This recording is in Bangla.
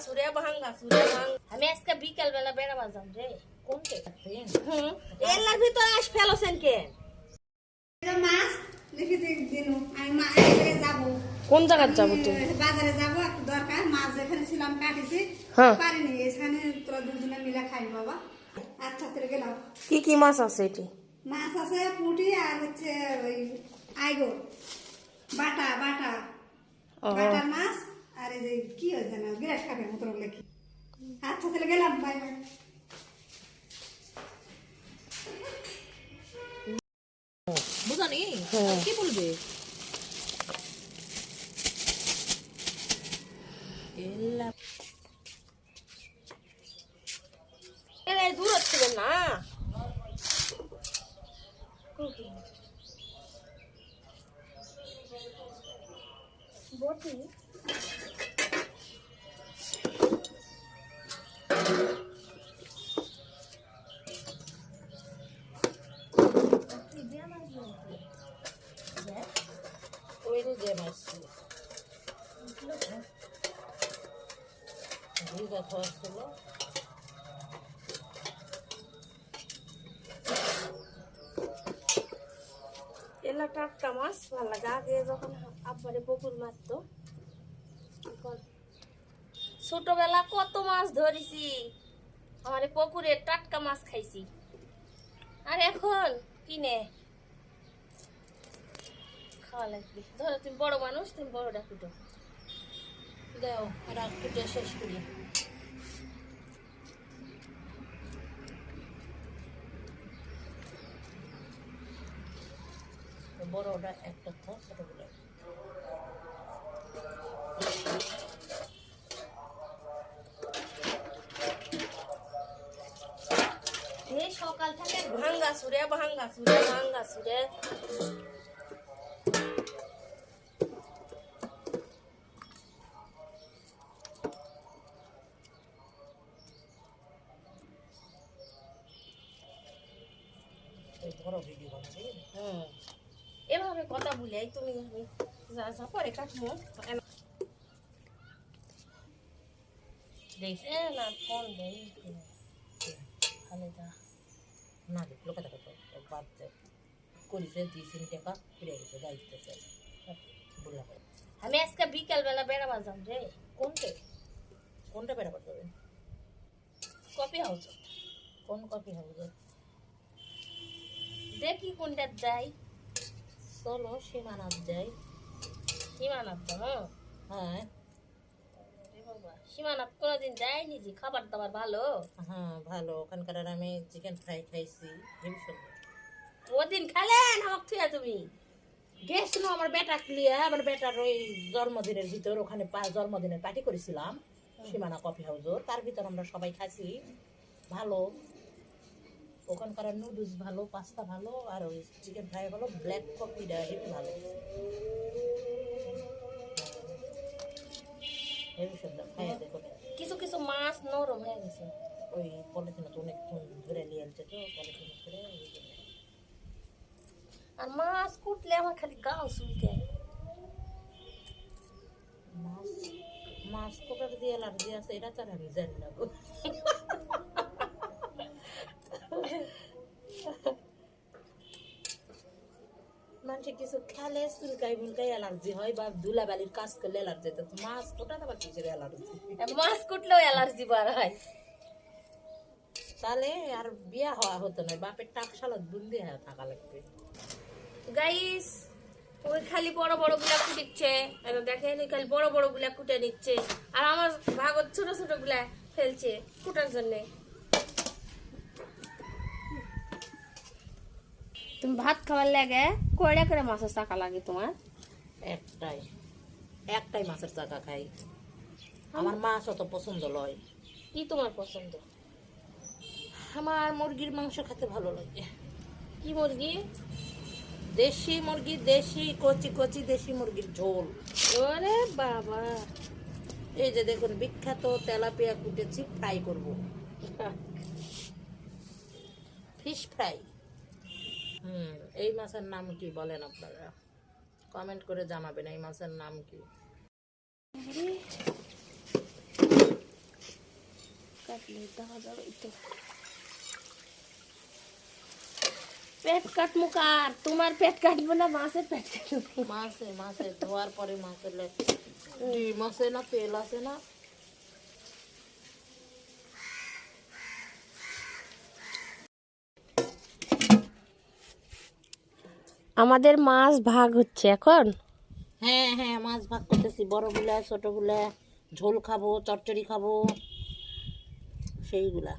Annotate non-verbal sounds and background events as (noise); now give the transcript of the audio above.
সুরে ভাঙ্গা সুরে ভাঙ্গা আমি আজকে বিকেল বেলা বেড়াবার যাম রে কাটতেন হুম এলার ভিতরে আস ফেলোছেন কে এটা মাছ লিখে দিন আমি মা এক কোন জায়গায় যাব তুমি বাজারে যাব একটু দরকার মাছ যেখানে ছিলাম কাটিছি হ্যাঁ। পারিনি এখানে তোরা দুজনে মিলে খাই বাবা আচ্ছা তোর গেলাম কি কি মাছ আছে এটি মাছ আছে পুঁটি আর হচ্ছে ওই আইগো বাটা বাটা ও। বাটার মাছ আর যে কি হয়েছে না? বিরাট খাবের মতো লেখি আচ্ছা তাহলে গেলাম বাই বাই বুঝানি হ্যাঁ। কি বলবে? দূর হচ্ছে না। বটি। মাছ ভালো পুকুর মারতো ছোটবেলা কত মাছ ধরেছি। আমার পুকুরে টাটকা মাছ খাইছি। আর এখন কিনে খাওয়া লাগবে। ধরো তুমি বড় মানুষ, তুমি বড়টা কুটো দাও কুটে শেষ করি। বড়টা একটা থাক ছোটগুলো। সকাল থেকে ভাঙ্গা সুরে ভাঙ্গা সুরে ভাঙ্গা সুরে। বড় ভিডিও বানাবি। হুম। এভাবে কথা বলে তুমি আমি যা যা পরে কাটবো। দেখছি না ফোন দেই। যা। না দেখল কথা কথা বাদ দে। করিছে দিয়েছি টাকা ফিরে গেছে দায়িত্ব বললাম। আমি আজকে বিকেল বেলা বেড়াবার যাম রে। কোনটা কোনটা বেড়াবার যাবেন কপি হাউস। কোন কপি হবে দেখি কোনটা যাই চলো সীমানাথ যাই সীমানাথ তো হ্যাঁ। হ্যাঁ। সীমানাথ কোনোদিন যায়নি যে খাবার দাবার ভালো? হ্যাঁ ভালো। ওখানকার আমি চিকেন ফ্রাই খাইছি ওদিন খালেন আমাকে থুয়া তুমি? গেছিল আমার বেটা ক্লিয়া আমার বেটার ওই জন্মদিনের ভিতর ওখানে পা- জন্মদিনের পার্টি করেছিলাম সীমানা কফি হাউসও তার ভিতর আমরা সবাই খাচ্ছি ভালো। ওখানকার নুডলস ভালো পাস্তা ভালো আর ওই চিকেন ফ্রাই ভালো ব্ল্যাক কফিটা হেবি ভালো। কিছু কিছু মাছ নরম হয়ে গেছে। ওই পলিথিনে তো অনেকক্ষণ ধরে নিয়ে আনছে তো পলিথিনে ধরে আর মাছ কুটলে আমার খালি গাও চুলকে। মাছ মাছ পোকার দিয়ে অ্যালার্জি আছে এটা তো আমি জানি না গো। মানুষে কিছু খেলে চুলকাই মুলকাই অ্যালার্জি হয় বা ধুলাবালির কাজ করলে অ্যালার্জি মাছ আবার কিসের অ্যালার্জি? মাছ কুটলেও অ্যালার্জি বার হয়। তাহলে আর বিয়া হওয়া হতো না বাপের টাক সালাদ বুন্দি হয়ে থাকা লাগবে। গাইস ওই খালি বড় বড়গুলা কুটিচ্ছে দেখেন ওই খালি বড় বড়গুলা কুটে নিচ্ছে আর আমার ভাগত ছোট ছোটগুলা ফেলছে কুটার জন্য। তুমি ভাত খাওয়ার লাগে কয়টা করে মাছের চাকা লাগে তোমার? একটাই। একটাই মাছের চাকা খাই। আমার মাছ অত পছন্দ লয়। কি তোমার পছন্দ? আমার মুরগির মাংস খেতে ভালো লাগে। কি মুরগি? দেশি মুরগি দেশি কচি কচি দেশি মুরগির ঝোল। ওরে বাবা। এই যে দেখুন বিখ্যাত তেলাপিয়া কুটেছি ফ্রাই করব। (laughs) Fish fry. হুম এই মাছের নাম কি বলেন আপনারা? কমেন্ট করে জানাবেন এই মাছের নাম কি? দেখা যাবে তো পেট কাটমু কার তোমার পেট কাটবো না মাছের পেট কাটবো। মাছে মাছে ধোয়ার পরে মাছের ডিম আছে না তেল আছে না? আমাদের মাছ ভাগ হচ্ছে এখন। হ্যাঁ হ্যাঁ মাছ ভাগ করতেছি। বড়গুলা, ছোটগুলা, ঝোল খাব, চচ্চড়ি খাব, সেইগুলা।